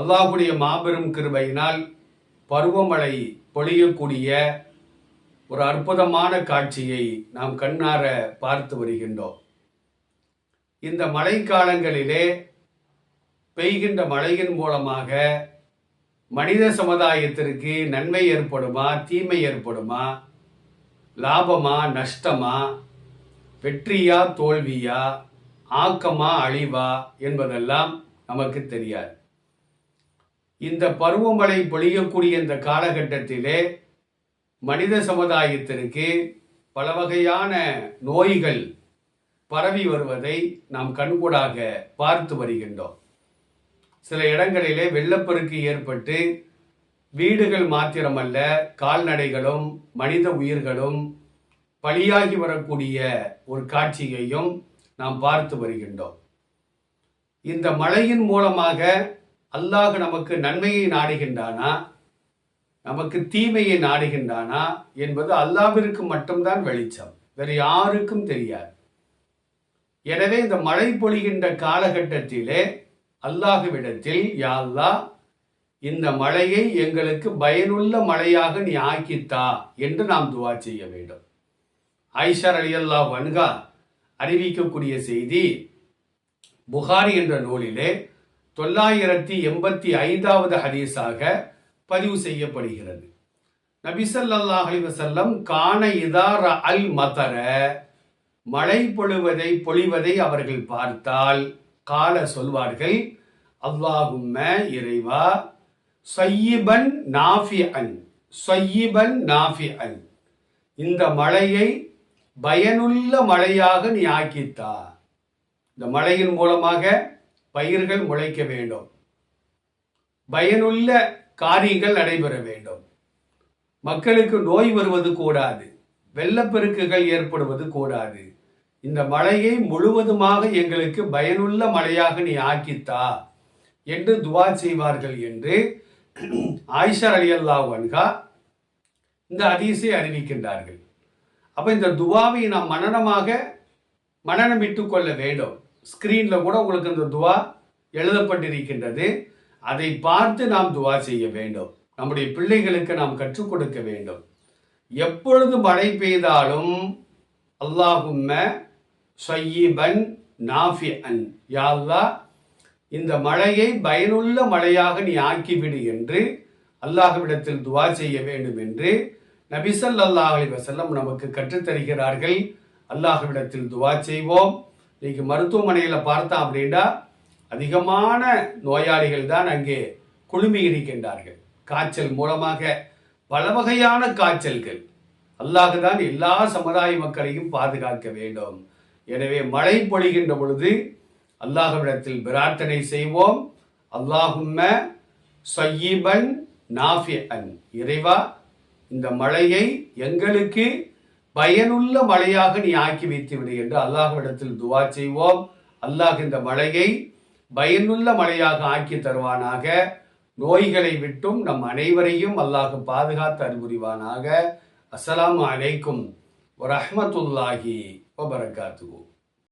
அல்லாஹுடைய மாபெரும் கிருபையினால் பருவமழை பொழியக்கூடிய ஒரு அற்புதமான காட்சியை நாம் கண்ணார பார்த்து வருகின்றோம். இந்த மழைக்காலங்களிலே பெய்கின்ற மழையின் மூலமாக மனித சமுதாயத்திற்கு நன்மை ஏற்படுமா தீமை ஏற்படுமா லாபமா நஷ்டமா வெற்றியா தோல்வியா ஆக்கமா அழிவா என்பதெல்லாம் நமக்கு தெரியாது. இந்த பருவமழை பொழியக்கூடிய இந்த காலகட்டத்திலே மனித சமுதாயத்திற்கு பல வகையான நோய்கள் பரவி வருவதை நாம் கண்கூடாக பார்த்து வருகின்றோம். சில இடங்களிலே வெள்ளப்பெருக்கு ஏற்பட்டு வீடுகள் மாத்திரமல்ல கால்நடைகளும் மனித உயிர்களும் பலியாகி வரக்கூடிய ஒரு காட்சியையும் நாம் பார்த்து வருகின்றோம். இந்த மழையின் மூலமாக அல்லாஹ் நமக்கு நன்மையை நாடுகின்றானா? நமக்கு தீமையை நாடுகின்றானா என்பது அல்லாவிற்கு மட்டும்தான் வெளிச்சம். வேறு யாருக்கும் தெரியாது. எனவே இந்த மழை பொழிகின்ற காலகட்டத்திலே அல்லாஹுவிடத்தில் யாழ்லா இந்த மழையை எங்களுக்கு பயனுள்ள மழையாக நீ ஆக்கித்தா என்று நாம் துவா செய்ய வேண்டும். ஐஷர் அலி அல்லாஹ் வன்கா அறிவிக்கக்கூடிய செய்தி புகாரி என்ற நூலிலே தொள்ளாயிரத்தி எண்பத்தி ஐந்தாவது ஹதீஸாக பதிவு செய்யப்படுகிறது. நபிசல்லாஹ் அலிவசல்லம் காண இதார அல் மதர மழை பொழுவதை பொழிவதை அவர்கள் பார்த்தால் கால சொல்வார்கள் அல்லாஹும்ம இறைவா சொய்யிபன் நாஃபி அன் சொய்யிபன் நாஃபி அன் இந்த மழையை பயனுள்ள மழையாக நீ ஆக்கித்தா. இந்த மழையின் மூலமாக பயிர்கள் முளைக்க வேண்டும். பயனுள்ள காரியங்கள் நடைபெற வேண்டும். மக்களுக்கு நோய் வருவது கூடாது. வெள்ளப்பெருக்குகள் ஏற்படுவது கூடாது. இந்த மழையை முழுவதுமாக எங்களுக்கு பயனுள்ள மழையாக நீ ஆக்கித்தா என்று துவா செய்வார்கள் என்று ஆயிஷா அலி அல்லாஹ் வன்கா இந்த அதிசை அறிவிக்கின்றார்கள். அப்ப இந்த துவாவை நாம் மனநமாக மனநமிட்டு கொள்ள வேண்டும். ஸ்க்ரீனில் கூட உங்களுக்கு இந்த துவா எழுதப்பட்டிருக்கின்றது. அதை பார்த்து நாம் துவா செய்ய வேண்டும். நம்முடைய பிள்ளைகளுக்கு நாம் கற்றுக் கொடுக்க வேண்டும். எப்பொழுது மழை பெய்தாலும் அல்லாஹும்ம சொய்யிபன் நாஃபி அன் யாழ்லா இந்த மழையை பயனுள்ள மழையாக நீ ஆக்கிவிடு என்று அல்லாஹ்விடத்தில் துவா செய்ய வேண்டும் என்று நபிசல் அல்லாஹ் அலி வசல்லம் நமக்கு கற்றுத்தருகிறார்கள். அல்லாஹ்விடத்தில் துவா செய்வோம். இன்னைக்கு மருத்துவமனையில் பார்த்தோம் அப்படின்னா அதிகமான நோயாளிகள் தான் அங்கே குழுமி இருக்கின்றார்கள். காய்ச்சல் மூலமாக பல வகையான காய்ச்சல்கள். அல்லாஹ் தான் எல்லா சமுதாய மக்களையும் பாதுகாக்க வேண்டும். எனவே மழை பொழிகின்ற பொழுது அல்லாஹ்விடத்தில் பிரார்த்தனை செய்வோம். அல்லாஹும்ம சையீபன் நாஃபி அன் இறைவா இந்த மழையை எங்களுக்கு பயனுள்ள மழையாக நீ ஆக்கி வைத்து விடு என்று அல்லாஹ்விடத்தில் துவா செய்வோம். அல்லாஹ் இந்த மழையை பயனுள்ள மழையாக ஆக்கி தருவானாக. நோய்களை விட்டும் நம் அனைவரையும் அல்லாஹ் பாதுகாத்து அறிவுரிவானாக அஸ்லாம் அலைக்கும் வரஹ்மத்துல்லாஹி வபரகாத்துவோம்